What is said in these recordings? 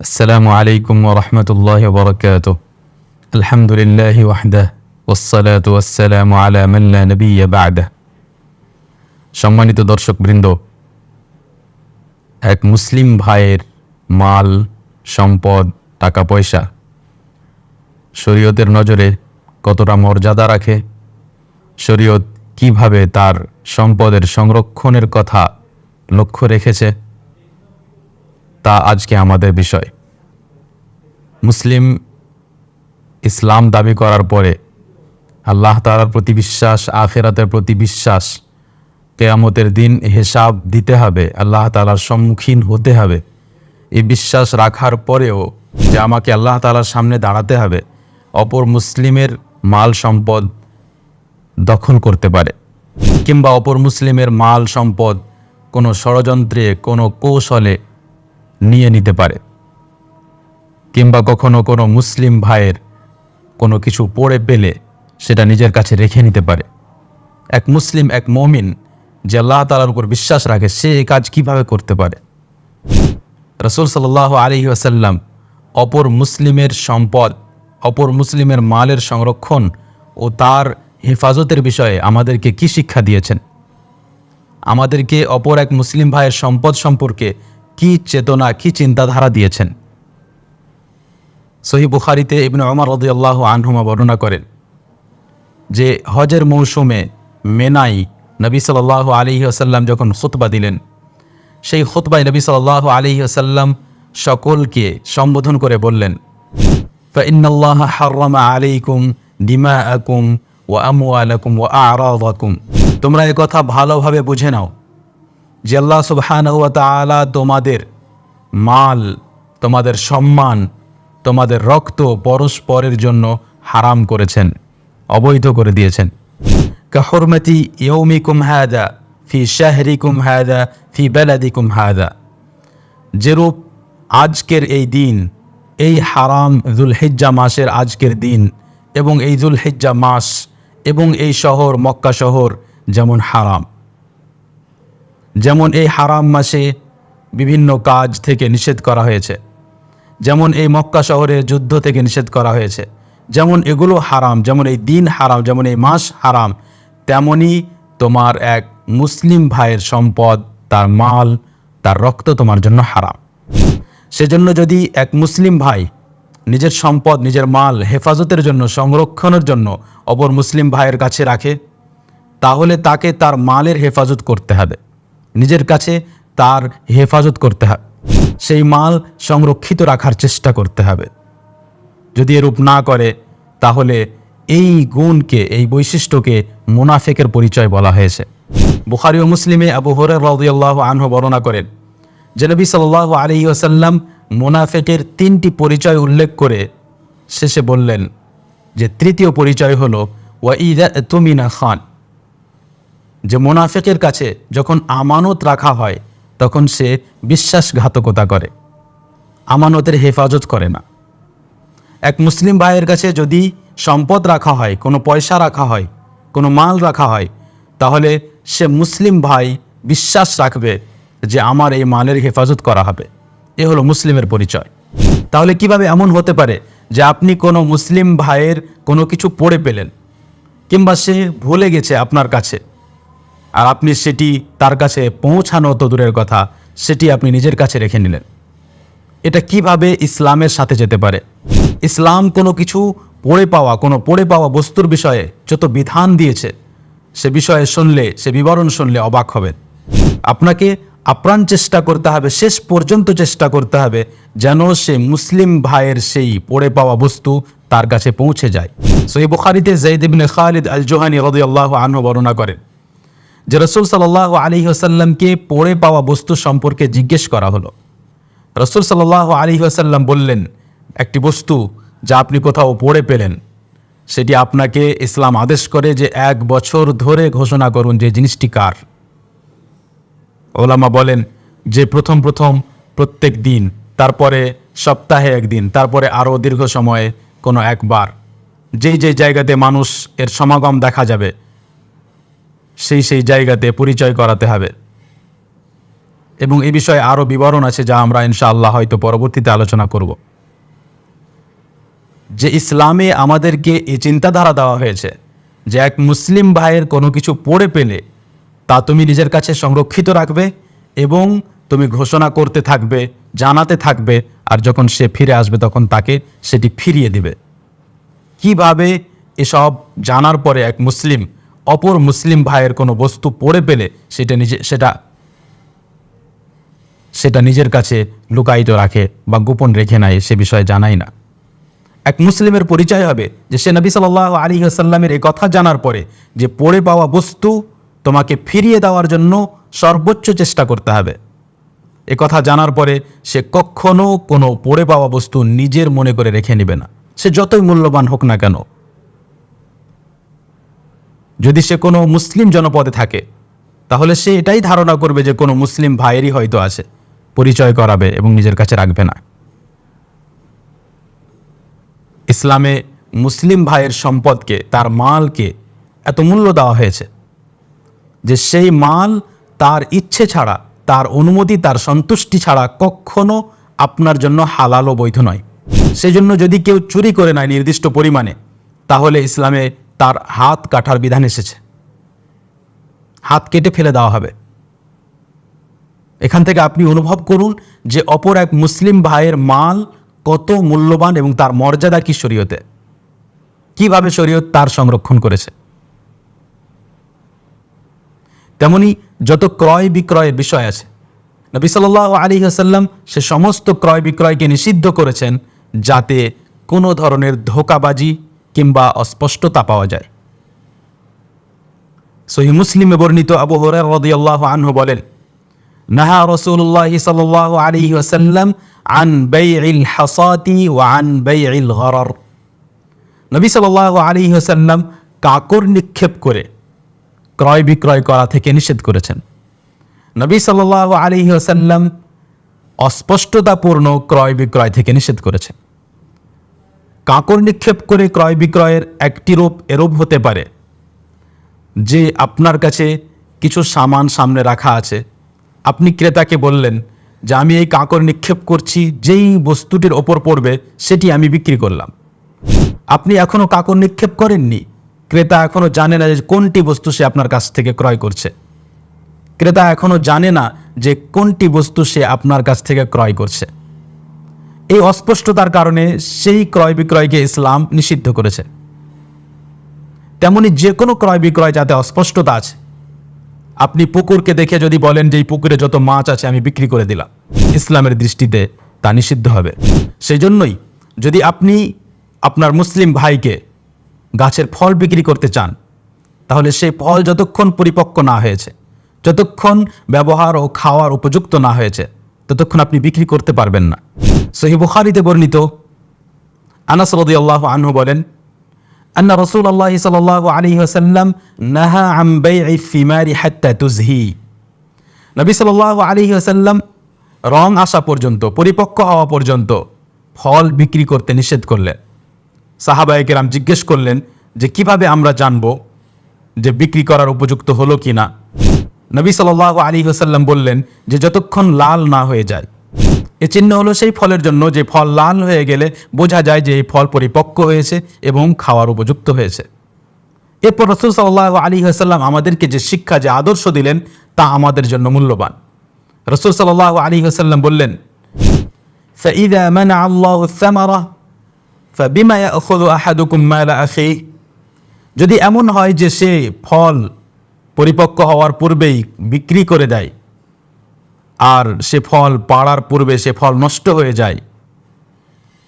আসসালামু আলাইকুম ওরহমতুল্লাহ বরকাত আলহামদুলিল্লাহ ওয়াহদাহ ওসালাত ওয়াসালাম আলা মাল্লা নবী বাদা সম্মানিত দর্শকবৃন্দ, এক মুসলিম ভাইয়ের মাল, সম্পদ, টাকা, পয়সা শরীয়তের নজরে কতটা মর্যাদা রাখে? শরীয়ত কীভাবে তার সম্পদের সংরক্ষণের কথা লক্ষ্য রেখেছে? তা আজকে আমাদের বিষয়। মুসলিম ইসলাম দাবি করার পরে আল্লাহ তালার প্রতি বিশ্বাস, আখেরাতের প্রতি বিশ্বাস, কেয়ামতের দিন হিসাব দিতে হবে, আল্লাহ তালার সম্মুখীন হতে হবে। এই বিশ্বাস রাখার পরেও যে আমাকে আল্লাহ তালার সামনে দাঁড়াতে হবে, অপর মুসলিমের মাল সম্পদ দখল করতে পারে কিংবা অপর মুসলিমের মাল সম্পদ কোনো ষড়যন্ত্রে, কোনো কৌশলে নিয়ে নিতে পারে। কিংবা কখনো কোনো মুসলিম ভাইয়ের কোনো কিছু পড়ে পেলে সেটা নিজের কাছে রেখে নিতে পারে। এক মুসলিম, এক মমিন যে আল্লাহ তালার উপর বিশ্বাস রাখে, সে এই কাজ কীভাবে করতে পারে? রসুল সাল্লাহ আলী আসাল্লাম অপর মুসলিমের সম্পদ, অপর মুসলিমের মালের সংরক্ষণ ও তার হেফাজতের বিষয়ে আমাদেরকে কি শিক্ষা দিয়েছেন? আমাদেরকে অপর এক মুসলিম ভাইয়ের সম্পদ সম্পর্কে কি চেতনা, কি চিন্তাধারা দিয়েছেন? সহি বুখারিতে ইবনে অমর রদিয়াল্লাহ আনহুমা বর্ণনা করেন যে হজের মৌসুমে মেনাই নবী সাল্লাহ আলী আসাল্লাম যখন খুতবা দিলেন, সেই খুতবাই নবী সাল্লাহ আলী আসাল্লাম সকলকে সম্বোধন করে বললেন ফাইনাল্লাহ হারমা আলাইকুম দিমা আকুম ও আমু ও আরাকুম তোমরা কথা ভালোভাবে বুঝে নাও। যে আল্লাহ সুবহানাহু তোমাদের মাল, তোমাদের সম্মান, তোমাদের রক্ত পরস্পরের জন্য হারাম করেছেন, অবৈধ করে দিয়েছেন। কাহরমতি ইয়ৌমিকুম হাদা ফি শাহরিকুম হাদা ফি বেলাদিকুম হাদা যেরূপ আজকের এই দিন, এই হারাম জুলহিজ্জা মাসের আজকের দিন এবং এই জুলহিজ্জা মাস এবং এই শহর, মক্কা শহর যেমন হারাম। যেমন এই হারাম মাসে বিভিন্ন কাজ থেকে নিষেধ করা হয়েছে। যেমন এই মক্কা শহরে যুদ্ধ থেকে নিষেধ করা হয়েছে। যেমন এগুলো হারাম, যেমন এই দিন হারাম, যেমন এই মাস হারাম, তেমনি তোমার এক মুসলিম ভাইয়ের সম্পদ, তার মাল, তার রক্ত তোমার জন্য হারাম। সেজন্য যদি এক মুসলিম ভাই নিজের সম্পদ, নিজের মাল হেফাজতের জন্য, সংরক্ষণের জন্য অপর মুসলিম ভাইয়ের কাছে রাখে, তাহলে তাকে তার মালের হেফাজত করতে হবে। নিজের কাছে তার হেফাজত করতে হবে। সেই মাল সংরক্ষিত রাখার চেষ্টা করতে হবে। যদি এরূপ না করে, তাহলে এই গুণকে, এই বৈশিষ্ট্যকে মুনাফেকের পরিচয় বলা হয়েছে। বুখারি ও মুসলিমে আবু হরের রদিয়াল্লাহ আনহ বর্ণনা করেন, যে নবী সাল্লাহ আলী আসাল্লাম মুনাফেকের তিনটি পরিচয় উল্লেখ করে শেষে বললেন যে, তৃতীয় পরিচয় হলো ওয়াইদা তুমিনা খান। যে মোনাফেকের কাছে যখন আমানত রাখা হয়, তখন সে বিশ্বাসঘাতকতা করে। আমানতের হেফাজত করে না। এক মুসলিম ভাইয়ের কাছে যদি সম্পদ রাখা হয়, কোনো পয়সা রাখা হয়, কোনো মাল রাখা হয়, তাহলে সে মুসলিম ভাই বিশ্বাস রাখবে যে আমার এই মালের হেফাজত করা হবে। এ হলো মুসলিমের পরিচয়। তাহলে কীভাবে এমন হতে পারে যে আপনি কোনো মুসলিম ভাইয়ের কোনো কিছু পড়ে পেলেন, কিংবা সে ভুলে গেছে আপনার কাছে? আর আপনি সেটি তার কাছে পৌঁছানো তো দূরের কথা, সেটি আপনি নিজের কাছে রেখে নিলেন। এটা কীভাবে ইসলামের সাথে যেতে পারে? ইসলাম কোনো কিছু পড়ে পাওয়া, কোনো পড়ে পাওয়া বস্তুর বিষয়ে যত বিধান দিয়েছে, সে বিষয়ে শুনলে, সে বিবরণ শুনলে অবাক হবেন। আপনাকে আপ্রাণ চেষ্টা করতে হবে, শেষ পর্যন্ত চেষ্টা করতে হবে, যেন সে মুসলিম ভাইয়ের সেই পড়ে পাওয়া বস্তু তার কাছে পৌঁছে যায়। সই বুখারিতে জৈদ খালিদ আল জোহানি আল্লাহ আনহু বর্ণনা করেন যে রসুল সাল্লাহ আলী আসাল্লামকে পড়ে পাওয়া বস্তু সম্পর্কে জিজ্ঞেস করা হলো। রসুল সাল্লাহ আলী আসাল্লাম বললেন, একটি বস্তু যা আপনি কোথাও পড়ে পেলেন, সেটি আপনাকে ইসলাম আদেশ করে যে এক বছর ধরে ঘোষণা করুন যে জিনিসটি কার। ওলামা বলেন, যে প্রথম প্রথম প্রত্যেক দিন, তারপরে সপ্তাহে একদিন, তারপরে আরও দীর্ঘ সময়ে কোনো একবার। যেই যেই জায়গাতে মানুষ এর সমাগম দেখা যাবে সেই সেই জায়গাতে পরিচয় করাতে হবে। এবং এ বিষয়ে আরও বিবরণ আছে যা আমরা ইনশাআল্লাহ হয়তো পরবর্তীতে আলোচনা করব। যে ইসলামে আমাদেরকে এই চিন্তাধারা দেওয়া হয়েছে যে এক মুসলিম ভাইয়ের কোনো কিছু পড়ে পেলে তা তুমি নিজের কাছে সংরক্ষিত রাখবে এবং তুমি ঘোষণা করতে থাকবে, জানাতে থাকবে আর যখন সে ফিরে আসবে তখন তাকে সেটি ফিরিয়ে দিবে। কীভাবে এসব জানার পরে এক মুসলিম অপর মুসলিম ভাইয়ের কোনো বস্তু পড়ে পেলে সেটা নিজে, সেটা সেটা নিজের কাছে লুকায়িত রাখে বা গোপন রেখে নেয় সে বিষয়ে জানাই না। এক মুসলিমের পরিচয় হবে যে সে নবী সাল্লাহ আলী আসাল্লামের এই কথা জানার পরে যে পড়ে পাওয়া বস্তু তোমাকে ফিরিয়ে দেওয়ার জন্য সর্বোচ্চ চেষ্টা করতে হবে। এ কথা জানার পরে সে কখনো কোনো পড়ে পাওয়া বস্তু নিজের মনে করে রেখে নেবে না। সে যতই মূল্যবান হোক না কেন যদি সে কোনো মুসলিম জনপদে থাকে, তাহলে সে এটাই ধারণা করবে যে কোনো মুসলিম ভাইয়েরই হয়তো আছে, পরিচয় করাবে এবং নিজের কাছে রাখবে না। ইসলামে মুসলিম ভাইয়ের সম্পদকে, তার মালকে এত মূল্য দেওয়া হয়েছে যে সেই মাল তার ইচ্ছে ছাড়া, তার অনুমতি, তার সন্তুষ্টি ছাড়া কখনো আপনার জন্য হালাল ও বৈধ নয়। সেজন্য যদি কেউ চুরি করে নেয় নির্দিষ্ট পরিমাণে, তাহলে ইসলামে তার হাত কাটার বিধান এসেছে। হাত কেটে ফেলে দেওয়া হবে। এখান থেকে আপনি অনুভব করুন যে অপর এক মুসলিম ভাইয়ের মাল কত মূল্যবান এবং তার মর্যাদা কি শরীয়তে। কীভাবে শরীয়ত তার সংরক্ষণ করেছে। তেমনি যত ক্রয় বিক্রয়ের বিষয় আছে, নবী সাল্লাহ আলী আসাল্লাম সে সমস্ত ক্রয় বিক্রয়কে নিষিদ্ধ করেছেন যাতে কোনো ধরনের ধোকাবাজি কিংবা অস্পষ্টতা পাওয়া যায়। সহি মুসলিমে বর্ণিত আবু হরার রদিয়াল্লাহ আনহু বলেন, নাহা রসুল্লাহ সাল্লাহ আলী ওসাল্লাম আন বেইল হাসাতি ও আন বেইল গরর। নবী সাল্লাহ আলী ওসাল্লাম কাকর নিক্ষেপ করে ক্রয় বিক্রয় করা থেকে নিষেধ করেছেন। নবী সাল্লাহ আলী ওসাল্লাম অস্পষ্টতাপূর্ণ ক্রয় বিক্রয় থেকে নিষেধ করেছেন। কাকর নিক্ষেপ করে ক্রয় বিক্রয়ের একটি রূপ এরূপ হতে পারে, যে আপনার কাছে কিছু সামান সামনে রাখা আছে। আপনি ক্রেতাকে বললেন যে, আমি এই কাঁকর নিক্ষেপ করছি, যেই বস্তুটির ওপর পড়বে, সেটি আমি বিক্রি করলাম। আপনি এখনও কাঁকর নিক্ষেপ করেননি? ক্রেতা এখনও জানে না যে, কোনটি বস্তু সে আপনার কাছ থেকে ক্রয় করছে। ক্রেতা এখনও জানে না যে, কোনটি বস্তু সে আপনার কাছ থেকে ক্রয় করছে। এই অস্পষ্টতার কারণে সেই ক্রয় বিক্রয়কে ইসলাম নিষিদ্ধ করেছে। তেমনি যে কোনো ক্রয় বিক্রয় যাতে অস্পষ্টতা আছে, আপনি পুকুরকে দেখে যদি বলেন যে এই পুকুরে যত মাছ আছে আমি বিক্রি করে দিলাম, ইসলামের দৃষ্টিতে তা নিষিদ্ধ হবে। সেই জন্যই যদি আপনি আপনার মুসলিম ভাইকে গাছের ফল বিক্রি করতে চান, তাহলে সেই ফল যতক্ষণ পরিপক্ক না হয়েছে, যতক্ষণ ব্যবহার ও খাওয়ার উপযুক্ত না হয়েছে, ততক্ষণ আপনি বিক্রি করতে পারবেন না। সহি বুখারিতে বর্ণিত আনাস রদি আল্লাহ আনহু বলেন, আন্না রসুল আল্লাহ সাল আলী আসাল্লাম নাহা আম্বাই ফিমারি হাত্তা তুজহি নবী সাল আলী আসাল্লাম রং আসা পর্যন্ত, পরিপক্ক হওয়া পর্যন্ত ফল বিক্রি করতে নিষেধ করলেন। সাহাবায়কেরাম জিজ্ঞেস করলেন যে, কীভাবে আমরা জানব যে বিক্রি করার উপযুক্ত হলো কি না নবী সাল আলী হোসাল্লাম বললেন যে, যতক্ষণ লাল না হয়ে যায় এ চিহ্ন হলো সেই ফলের জন্য যে ফল লাল হয়ে গেলে বোঝা যায় যে এই ফল পরিপক্ক হয়েছে এবং খাওয়ার উপযুক্ত হয়েছে এরপর রসুল সাল্লাহ আলী আসাল্লাম আমাদেরকে যে শিক্ষা যে আদর্শ দিলেন তা আমাদের জন্য মূল্যবান রসুল সাল্লাহ আলী আসাল্লাম বললেন فإذا منع الله الثمرة فبما يأخذ أحدكم مال أخيه যদি এমন হয় যে সে ফল পরিপক্ক হওয়ার পূর্বেই বিক্রি করে দেয় আর সে ফল পাড়ার পূর্বে সে ফল নষ্ট হয়ে যায়।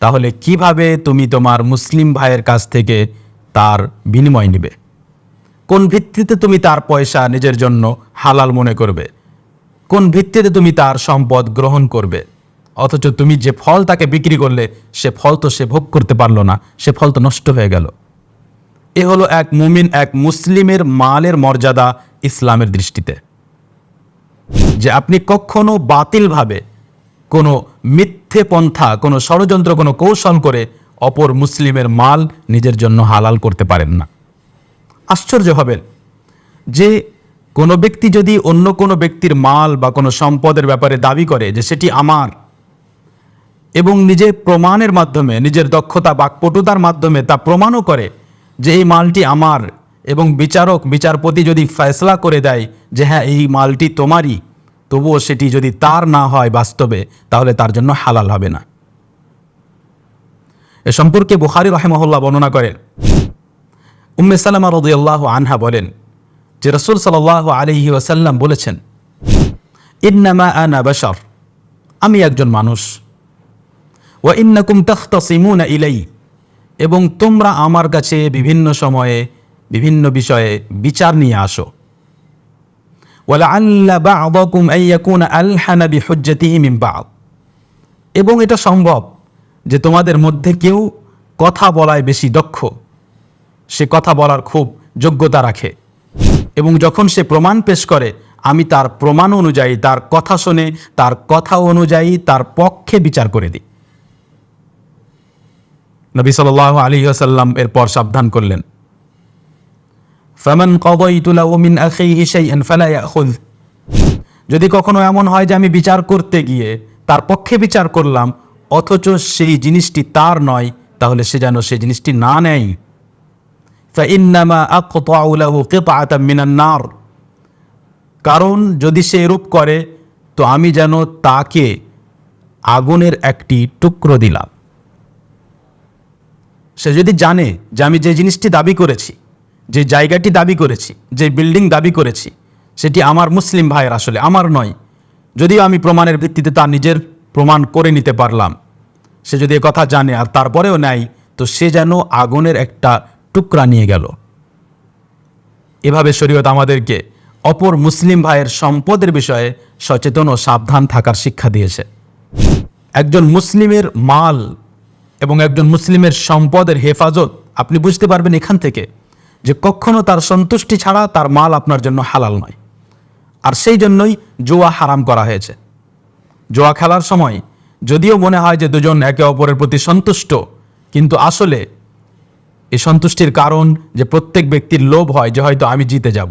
তাহলে কীভাবে তুমি তোমার মুসলিম ভাইয়ের কাছ থেকে তার বিনিময় নেবে? কোন ভিত্তিতে তুমি তার পয়সা নিজের জন্য হালাল মনে করবে? কোন ভিত্তিতে তুমি তার সম্পদ গ্রহণ করবে? অথচ তুমি যে ফল তাকে বিক্রি করলে, সে ফল তো সে ভোগ করতে পারল না, সে ফল তো নষ্ট হয়ে গেল। এ হলো এক মুমিন এক মুসলিমের মালের মর্যাদা ইসলামের দৃষ্টিতে। যে আপনি কখনো বাতিলভাবে কোনো মিথ্যে পন্থা, কোনো ষড়যন্ত্র, কোনো কৌশল করে অপর মুসলিমের মাল নিজের জন্য হালাল করতে পারেন না। আশ্চর্য হবেন যে কোনো ব্যক্তি যদি অন্য কোনো ব্যক্তির মাল বা কোনো সম্পদের ব্যাপারে দাবি করে যে সেটি আমার এবং নিজে প্রমাণের মাধ্যমে, নিজের দক্ষতা বাকপটুতার মাধ্যমে তা প্রমাণও করে যে এই মালটি আমার এবং বিচারক, বিচারপতি যদি ফয়সলা করে দেয় যে হ্যাঁ এই মালটি তোমারই, তবুও সেটি যদি তার না হয় বাস্তবে, তাহলে তার জন্য হালাল হবে না। এ সম্পর্কে বুখারি রহেমহল্লা বর্ণনা করেন। উম্মে সালামা রদিয়াল্লাহ আনহা বলেন যে রসুল সাল্লাহ আলহি ওয়াসাল্লাম বলেছেন, ইন্নামা আনা বাশার, আমি একজন মানুষ। ওয়া ইন্নাকুম তাখতাসিমুনা ইলাই এবং তোমরা আমার কাছে বিভিন্ন সময়ে বিভিন্ন বিষয়ে বিচার নিয়ে আসো। এবং এটা সম্ভব যে তোমাদের মধ্যে কেউ কথা বলায় বেশি দক্ষ। সে কথা বলার খুব যোগ্যতা রাখে। এবং যখন সে প্রমাণ পেশ করে, আমি তার প্রমাণ অনুযায়ী, তার কথা শুনে, তার কথা অনুযায়ী, তার পক্ষে বিচার করে দিই। নবী সাল আলী আসাল্লাম এরপর সাবধান করলেন। ফামান কদইতুলা ওমিন আখিহি শাইআন ফালা ইয়াখুয যদি কখনো এমন হয় যে আমি বিচার করতে গিয়ে তার পক্ষে বিচার করলাম, অথচ সেই জিনিসটি তার নয়, তাহলে সে যেন সেই জিনিসটি না নেয়। ফাইন্নামা আকতাউলাহু কিতাআতাম মিনান নার কারণ যদি সে এরূপ করে, তো আমি যেন তাকে আগুনের একটি টুকরো দিলাম। সে যদি জানে যে আমি যে জিনিসটি দাবি করেছি যে জায়গাটি দাবি করেছি, যে বিল্ডিং দাবি করেছি, সেটি আমার মুসলিম ভাইয়ের আসলে, আমার নয়। যদিও আমি প্রমাণের ভিত্তিতে তার নিজের প্রমাণ করে নিতে পারলাম। সে যদি কথা জানে আর তারপরেও নেয়, তো সে যেন আগুনের একটা টুকরা নিয়ে গেল। এভাবে শরীয়ত আমাদেরকে অপর মুসলিম ভাইয়ের সম্পদের বিষয়ে সচেতন ও সাবধান থাকার শিক্ষা দিয়েছে। একজন মুসলিমের মাল এবং একজন মুসলিমের সম্পদের হেফাজত, আপনি বুঝতে পারবেন এখান থেকে। যে কখনো তার সন্তুষ্টি ছাড়া তার মাল আপনার জন্য হালাল নয়। আর সেই জন্যই জুয়া হারাম করা হয়েছে। জুয়া খেলার সময় যদিও মনে হয় যে দুজন একে অপরের প্রতি সন্তুষ্ট, কিন্তু আসলে এই সন্তুষ্টির কারণ যে প্রত্যেক ব্যক্তির লোভ হয় যে হয়তো আমি জিতে যাব।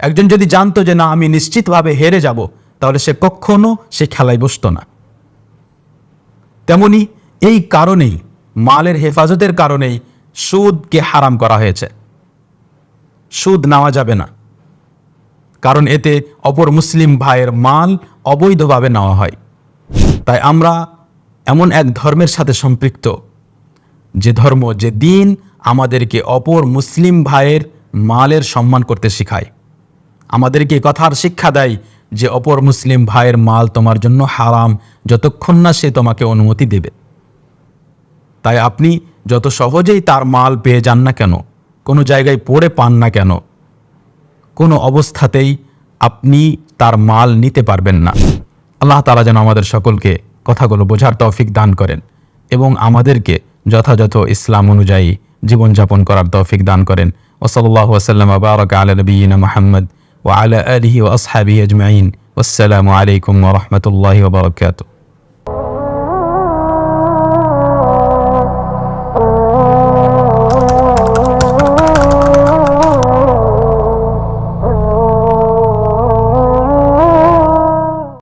একজন যদি জানতো যে না, আমি নিশ্চিতভাবে হেরে যাব, তাহলে সে কখনো সে খেলায় বসতো না। তেমনি এই কারণেই, মালের হেফাজতের কারণেই সুদকে হারাম করা হয়েছে। সুদ নেওয়া যাবে না। কারণ এতে অপর মুসলিম ভাইয়ের মাল অবৈধভাবে নেওয়া হয়। তাই আমরা এমন এক ধর্মের সাথে সম্পৃক্ত, যে ধর্ম, যে দিন আমাদেরকে অপর মুসলিম ভাইয়ের মালের সম্মান করতে শেখায়। আমাদেরকে কথার শিক্ষা দেয় যে অপর মুসলিম ভাইয়ের মাল তোমার জন্য হারাম, যতক্ষণ না সে তোমাকে অনুমতি দেবে। তাই আপনি যত সহজেই তার মাল পেয়ে যান না কেন কোনো জায়গায় পড়ে পান না কেন? কোনো অবস্থাতেই আপনি তার মাল নিতে পারবেন না। আল্লাহ তালা যেন আমাদের সকলকে কথাগুলো বোঝার তৌফিক দান করেন এবং আমাদেরকে যথাযথ ইসলাম অনুযায়ী জীবনযাপন করার তৌফিক দান করেন। ওসল্লাহ ওসাল্লাম বারক আলা নবীন মোহাম্মদ ও আলা আলহি ও আসহাবি আজমাইন। আসসালামু আলাইকুম ওরহমতুল্লাহ ওবরকাত